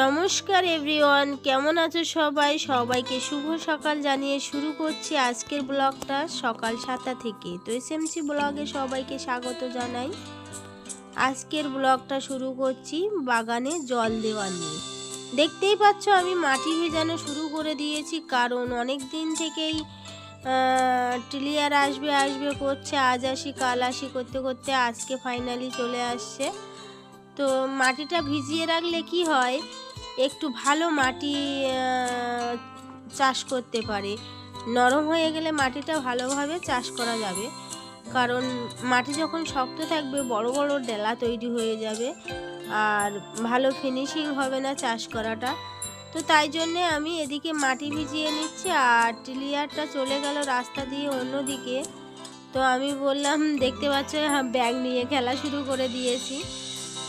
নমস্কার এভরিওয়ান, কেমন আছো সবাই? সবাইকে শুভ সকাল জানিয়ে শুরু করছি আজকের ব্লগটা সকাল সাতটা থেকে। তো এসএমসি ব্লগে সবাইকে স্বাগত জানাই। আজকের ব্লগটা শুরু করছি বাগানে জল দেওয়া নিয়ে। দেখতেই পাচ্ছ আমি মাটি ভেজানো শুরু করে দিয়েছি, কারণ অনেক দিন থেকেই টিলিয়ার আসবে আসবে করছে, আজ আসি, কাল আসি করতে করতে আজকে ফাইনালি চলে আসছে। তো মাটিটা ভিজিয়ে রাখলে কি হয়? একটু ভালো মাটি চাষ করতে পারে। নরম হয়ে গেলে মাটিটা ভালোভাবে চাষ করা যাবে। কারণ মাটি যখন শক্ত থাকবে, বড় বড় ডেলা তৈরি হয়ে যাবে। আর ভালো ফিনিশিং হবে না চাষ করাটা। তো তাই জন্যে আমি এদিকে মাটি ভিজিয়ে নিচ্ছি আর টিলিয়ারটা চলে গেল রাস্তা দিয়ে অন্যদিকে। তো আমি বললাম দেখতে পাচ্ছ হ্যাঁ, ব্যাগ নিয়ে খেলা শুরু করে দিয়েছি।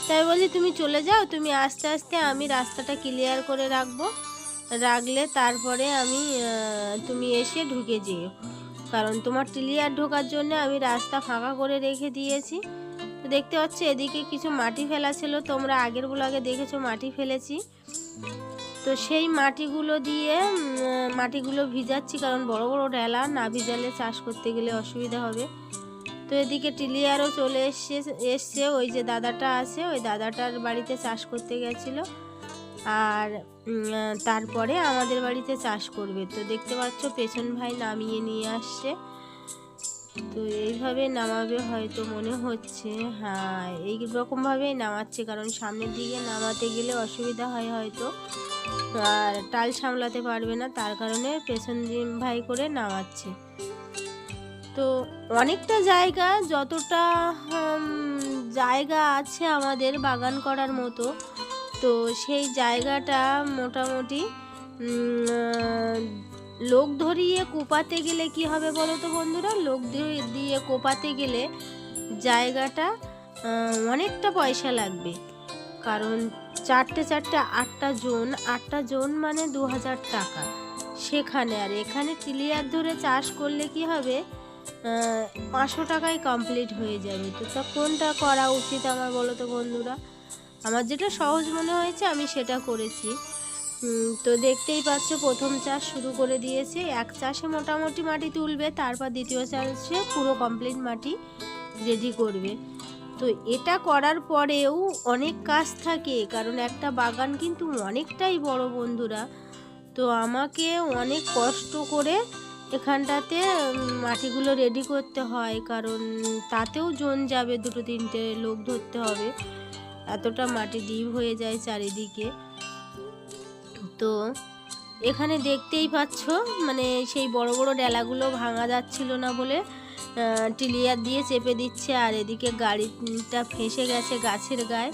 তাই বলছি তুমি চলে যাও তুমি আস্তে আস্তে আমি রাস্তাটা ক্লিয়ার করে রাখব। রাখলে তারপরে আমি তুমি এসে ঢুকে যেও। কারণ তোমার টিলিয়ার ঢোকার জন্য আমি রাস্তা ফাঁকা করে রেখে দিয়েছি। তো দেখতে পাচ্ছ এদিকে কিছু মাটি ফেলা ছিল। তোমরা আগের ব্লগে দেখেছ মাটি ফেলেছি। তো সেই মাটিগুলো দিয়ে মাটিগুলো ভিজাচ্ছি কারণ বড় বড় ডেলা না ভিজালে চাষ করতে গেলে অসুবিধা হবে। তো এদিকে টিলিয়ারও চলে এসছে এসছে, ওই যে দাদাটা আছে, ওই দাদাটার বাড়িতে চাষ করতে গেছিল। আর তারপরে আমাদের বাড়িতে চাষ করবে। তো দেখতে পাচ্ছ, পেছন ভাই নামিয়ে নিয়ে আসছে। তো এইভাবে নামাবে হয়তো মনে হচ্ছে। হ্যাঁ এই রকমভাবেই নামাচ্ছে, কারণ সামনের দিকে নামাতে গেলে অসুবিধা হয় হয়তো। আর টাল সামলাতে পারবে না, তার কারণে পেছন ভাই করে নামাচ্ছে। তো অনেকটা জায়গা, যতটা জায়গা আছে আমাদের বাগান করার মতো, তো সেই জায়গাটা মোটামুটি লোক ধরিয়ে কোপাতে গেলে কি হবে বলো তো বন্ধুরা? লোক দিয়ে- কোপাতে গেলে জায়গাটা অনেকটা পয়সা লাগবে। কারণ চারটে চারটে আটটা জোন আটটা জোন মানে দু হাজার টাকা। সেখানে আর এখানে ক্লিয়ার ধরে চাষ করলে কি হবে? পাঁচশো টাকায় কমপ্লিট হয়ে যাবে। তো তা কোনটা করা উচিত আমার বলো তো বন্ধুরা? আমার যেটা সহজ মনে হয়েছে আমি সেটা করেছি। তো দেখতেই পাচ্ছ প্রথম চাষ শুরু করে দিয়েছে। এক চাষে মোটামুটি মাটি তুলবে, তারপর দ্বিতীয় চাষে পুরো কমপ্লিট মাটি রেডি করবে। তো এটা করার পরেও অনেক কাজ থাকে, কারণ একটা বাগান কিন্তু অনেকটাই বড় বন্ধুরা। তো আমাকে অনেক কষ্ট করে এখানটাতে মাটিগুলো রেডি করতে হয়, কারণ তাতেও জন যাবে, দুটো তিনটে লোক ধরতে হবে। এতটা মাটি ডিপ হয়ে যায় চারিদিকে। তো এখানে দেখতেই পাচ্ছ মানে সেই বড় বড় ডেলাগুলো ভাঙা যাচ্ছিল না বলে টিলিয়ার দিয়ে চেপে দিচ্ছে আর এদিকে গাড়িটা ফেঁসে গেছে গাছের গায়ে।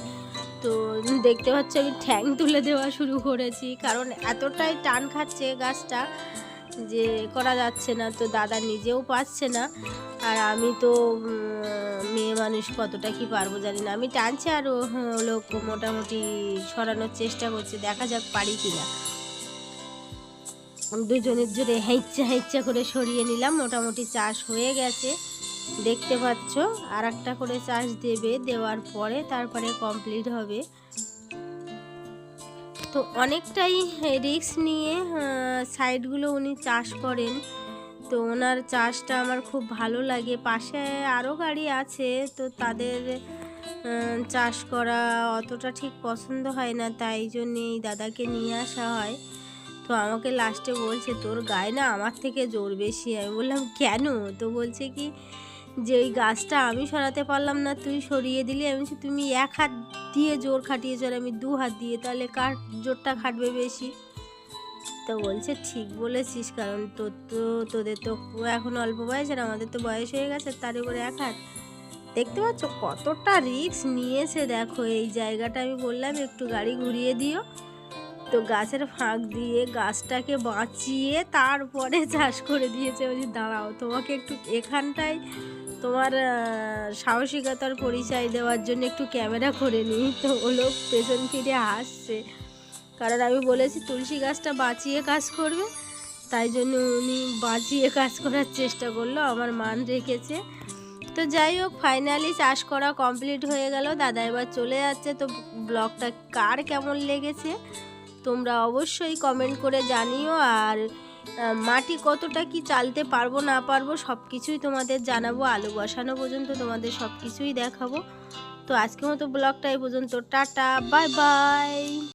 তো দেখতে পাচ্ছ আমি ঠ্যাং তুলে দেওয়া শুরু করেছি, কারণ এতটাই টান খাচ্ছে গাছটা যে করা যাচ্ছে না, তো দাদা নিজেও পাচ্ছে না। আর আমি তো মেয়ে মানুষ কতটা কি পারব জানি না। আমি টানছি আর হ্যাঁ, লোক মোটামুটি সরানোর চেষ্টা করছে দেখা যাক পারি কিনা দুজনের জোরে হেঁচা হেঁচা করে সরিয়ে নিলাম মোটামুটি চাষ হয়ে গেছে। দেখতে পাচ্ছ আর একটা করে চাষ দেবে দেওয়ার পরে তারপরে কমপ্লিট হবে। তো অনেকটাই রিস্ক নিয়ে সাইডগুলো উনি চাষ করেন। তো ওনার চাষটা আমার খুব ভালো লাগে। পাশে আরও গাড়ি আছে, তো তাদের চাষ করা অতটা ঠিক পছন্দ হয় না, তাই জন্যে এই দাদাকে নিয়ে আসা হয়। তো আমাকে লাস্টে বলছে, তোর গায়ে না আমার থেকে জোর বেশি। আমি বললাম, কেন? তো বলছে কি, যে ওই গাছটা আমি সরাতে পারলাম না, তুই সরিয়ে দিলি। আমি তুমি এক হাত দিয়ে জোর খাটিয়েছ আর আমি দু হাত দিয়ে, তাহলে কার জোরটা খাটবে বেশি? তো বলছে, ঠিক বলেছিস, কারণ তোর তো, তোদের তো এখন অল্প বয়স আর আমাদের তো বয়স হয়ে গেছে, তার উপরে এক হাত। দেখতে পাচ্ছ কতটা রিস্ক নিয়েছে, দেখো, এই জায়গাটা আমি বললাম, একটু গাড়ি ঘুরিয়ে দিও। তো গাছের ফাঁক দিয়ে গাছটাকে বাঁচিয়ে তারপরে চাষ করে দিয়েছে। বলছি, দাঁড়াও, তোমাকে একটু এখানটায় তোমার সাহসিকতার পরিচয় দেওয়ার জন্য একটু ক্যামেরা করে নিই। তো ও লোক পেছন ফিরে হাসছে কারণ আমি বলেছি তুলসী গাছটা বাঁচিয়ে কাজ করবে। তাই জন্য উনি বাঁচিয়ে কাজ করার চেষ্টা করল, আমার মান রেখেছে। তো যাই হোক ফাইনালি চাষ করা কমপ্লিট হয়ে গেল। দাদা এবার চলে যাচ্ছে। তো ব্লগটা কার কেমন লেগেছে তোমরা অবশ্যই কমেন্ট করে জানিও। আর মাটি কতটা কি চালতে পারব না পারব সব কিছুই তোমাদের জানাব। আলু বসানো পর্যন্ত তোমাদের সব কিছুই দেখাবো। তো আজকের মতো ব্লগটা এই পর্যন্ত। Tata bye bye